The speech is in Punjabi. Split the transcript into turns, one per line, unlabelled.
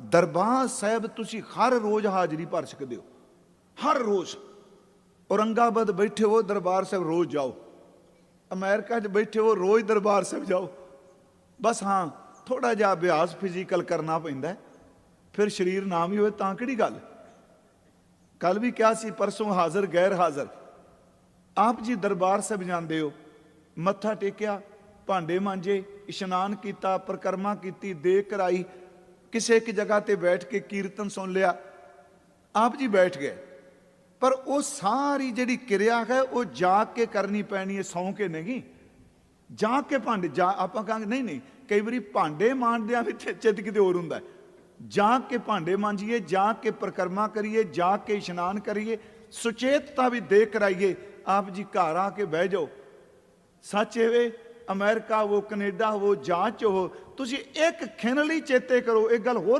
ਦਰਬਾਰ ਸਾਹਿਬ ਤੁਸੀਂ ਹਰ ਰੋਜ਼ ਹਾਜ਼ਰੀ ਭਰ ਸਕਦੇ ਹੋ। ਹਰ ਰੋਜ਼। ਔਰੰਗਾਬਾਦ ਬੈਠੇ ਹੋ, ਦਰਬਾਰ ਸਾਹਿਬ ਰੋਜ਼ ਜਾਓ। ਅਮਰੀਕਾ 'ਚ ਬੈਠੇ ਹੋ, ਰੋਜ਼ ਦਰਬਾਰ ਸਾਹਿਬ ਜਾਓ। ਬਸ ਹਾਂ ਥੋੜਾ ਜਿਹਾ ਅਭਿਆਸ ਫਿਜ਼ੀਕਲ ਕਰਨਾ ਪੈਂਦਾ। ਫਿਰ ਸਰੀਰ ਨਾ ਵੀ ਹੋਵੇ ਤਾਂ ਕਿਹੜੀ ਗੱਲ? ਕੱਲ ਵੀ ਕਿਹਾ ਸੀ, ਪਰਸੋਂ ਹਾਜ਼ਰ, ਗੈਰ ਹਾਜ਼ਰ। ਆਪ ਜੀ ਦਰਬਾਰ ਸਾਹਿਬ ਜਾਂਦੇ ਹੋ। ਮੱਥਾ ਟੇਕਿਆ, ਭਾਂਡੇ ਮਾਂਜੇ, ਇਸ਼ਨਾਨ ਕੀਤਾ, ਪ੍ਰਕਰਮਾ ਕੀਤੀ ਦੇ ਕਰਾਈ ਕਿਸੇ ਇੱਕ ਜਗ੍ਹਾ ਤੇ ਬੈਠ ਕੇ ਕੀਰਤਨ ਸੁਣ ਲਿਆ, ਆਪ ਜੀ ਬੈਠ ਗਏ। ਪਰ ਉਹ ਸਾਰੀ ਜਿਹੜੀ ਕਿਰਿਆ ਹੈ, ਉਹ ਜਾ ਕੇ ਕਰਨੀ ਪੈਣੀ ਹੈ, ਸੌਂ ਕੇ ਨਹੀਂ। ਜਾ ਕੇ ਭਾਂਡੇ, ਜਾ ਆਪਾਂ ਕਹਾਂਗੇ, ਨਹੀਂ ਨਹੀਂ, ਕਈ ਵਾਰੀ ਭਾਂਡੇ ਮਾਂਜਦਿਆਂ ਵੀ ਚਿੱਤ ਕਿਤੇ ਹੋਰ ਹੁੰਦਾ ਜਾ ਕੇ ਭਾਂਡੇ ਮਾਂਜੀਏ ਜਾ ਕੇ ਪ੍ਰਕਰਮਾ ਕਰੀਏ ਜਾ ਕੇ ਇਸ਼ਨਾਨ ਕਰੀਏ, ਸੁਚੇਤਤਾ ਵੀ ਦੇ ਕਰਾਈਏ, ਆਪ ਜੀ ਘਰ ਆ ਕੇ ਬਹਿ ਜਾਓ। ਸੱਚ ਇਹ ਅਮਰੀਕਾ ਉਹ ਕੈਨੇਡਾ ਉਹ ਜਾਂਚ ਉਹ ਤੁਸੀਂ ਇੱਕ ਖਿਣ ਲਈ ਚੇਤੇ ਕਰੋ, ਇੱਕ ਗੱਲ ਹੋਰ